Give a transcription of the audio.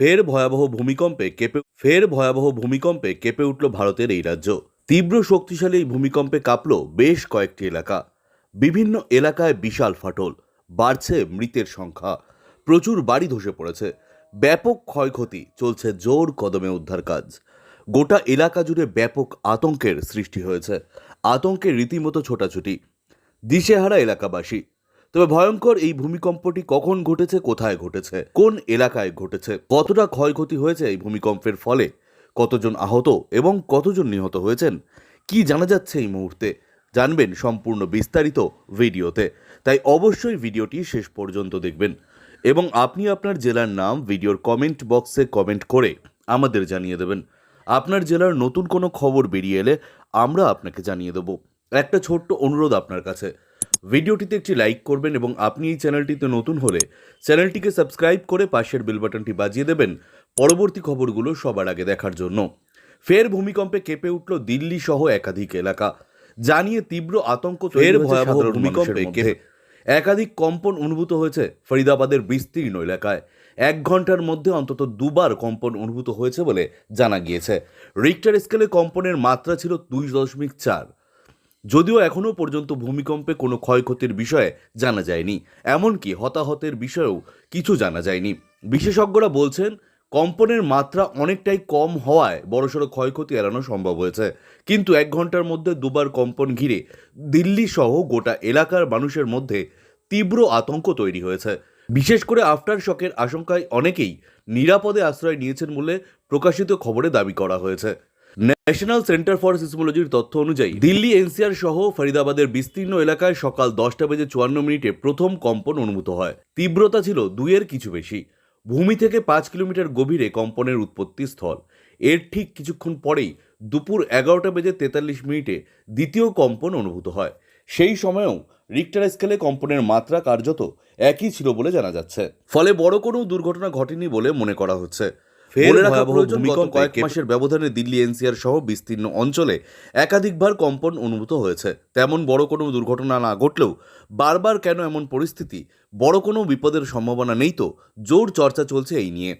ফের ভয়াবহ ভূমিকম্পে কেঁপে ফের ভয়াবহ ভূমিকম্পে কেঁপে উঠল ভারতের এই রাজ্য। তীব্র শক্তিশালী ভূমিকম্পে কাঁপল বেশ কয়েকটি এলাকা। বিভিন্ন এলাকায় বিশাল ফাটল, বাড়ছে মৃতের সংখ্যা, প্রচুর বাড়ি ধসে পড়েছে, ব্যাপক ক্ষয়ক্ষতি, চলছে জোর কদমে উদ্ধার কাজ। গোটা এলাকা জুড়ে ব্যাপক আতঙ্কের সৃষ্টি হয়েছে আতঙ্কের রীতিমতো ছোটাছুটি। দিশেহারা এলাকাবাসী তবে ভয়ঙ্কর এই ভূমিকম্পটি কখন ঘটেছে, কোথায় ঘটেছে, কোন এলাকায় ঘটেছে, কতটা ক্ষয়ক্ষতি হয়েছে এই ভূমিকম্পের ফলে, কতজন আহত এবং কতজন নিহত হয়েছেন, কি জানা যাচ্ছে এই মুহূর্তে, জানবেন সম্পূর্ণ বিস্তারিত ভিডিওতে। তাই অবশ্যই ভিডিওটি শেষ পর্যন্ত দেখবেন এবং আপনি আপনার জেলার নাম ভিডিওর কমেন্ট বক্সে কমেন্ট করে আমাদের জানিয়ে দেবেন। আপনার জেলার নতুন কোনো খবর বেরিয়ে এলে আমরা আপনাকে জানিয়ে দেবো। একটা ছোট্ট অনুরোধ আপনার কাছে। ভিডিওটিতে একটি লাইক করবেন এবং আপনি এই চ্যানেলটিতে নতুন হলে চ্যানেলটিকে সাবস্ক্রাইব করে পাশের বেল বাটনটি বাজিয়ে দেবেন পরবর্তী খবরগুলো সবার আগে দেখার জন্য। ফের ভূমিকম্পে কেঁপে উঠল দিল্লি সহ একাধিক এলাকা। জানিয়ে তীব্র আতঙ্ক ফের ভয়াবহ ভূমিকম্পে কেঁপে একাধিক কম্পন অনুভূত হয়েছে ফরিদাবাদের বিস্তীর্ণ এলাকায়। এক ঘণ্টার মধ্যে অন্তত দুবার কম্পন অনুভূত হয়েছে বলে জানা গিয়েছে। রিক্টার স্কেলে কম্পনের মাত্রা ছিল দুই দশমিক চার। যদিও এখনও পর্যন্ত ভূমিকম্পে কোনো ক্ষয়ক্ষতির বিষয়ে জানা যায়নি। এমনকি হতাহতের বিষয়েও কিছু জানা যায়নি। বিশেষজ্ঞরা বলছেন, কম্পনের মাত্রা অনেকটাই কম হওয়ায় বড়সড় ক্ষয়ক্ষতি এড়ানো সম্ভব হয়েছে। কিন্তু এক ঘণ্টার মধ্যে দুবার কম্পন ঘিরে দিল্লি সহ গোটা এলাকার মানুষের মধ্যে তীব্র আতঙ্ক তৈরি হয়েছে। বিশেষ করে আফটার শকের আশঙ্কায় অনেকেই নিরাপদে আশ্রয় নিয়েছেন বলে প্রকাশিত খবরে দাবি করা হয়েছে। ন্যাশনাল সেন্টার ফর সিসমোলজির তথ্য অনুযায়ী, দিল্লি, এনসিআর সহ ফরিদাবাদের বিস্তীর্ণ এলাকায় সকাল দশটা বেজে চুয়ান্ন মিনিটে প্রথম কম্পন অনুভূত হয়। তীব্রতা ছিল দুইয়ের কিছু বেশি। ভূমি থেকে পাঁচ কিলোমিটার গভীরে কম্পনের উৎপত্তি স্থল। এর ঠিক কিছুক্ষণ পরেই দুপুর এগারোটা বেজে তেতাল্লিশ মিনিটে দ্বিতীয় কম্পন অনুভূত হয়। সেই সময়েও রিক্টার স্কেলে কম্পনের মাত্রা কার্যত একই ছিল বলে জানা যাচ্ছে। ফলে বড় কোনো দুর্ঘটনা ঘটেনি বলে মনে করা হচ্ছে। রাখা প্রয়োজন গত কয়েক মাসের ব্যবধানে দিল্লি এনসিআর সহ বিস্তীর্ণ অঞ্চলে একাধিকবার কম্পন অনুভূত হয়েছে। তেমন বড় কোনো দুর্ঘটনা না ঘটলেও বারবার কেন এমন পরিস্থিতি? বড় কোনো বিপদের সম্ভাবনা নেই তো? জোর চর্চা চলছে এই নিয়ে।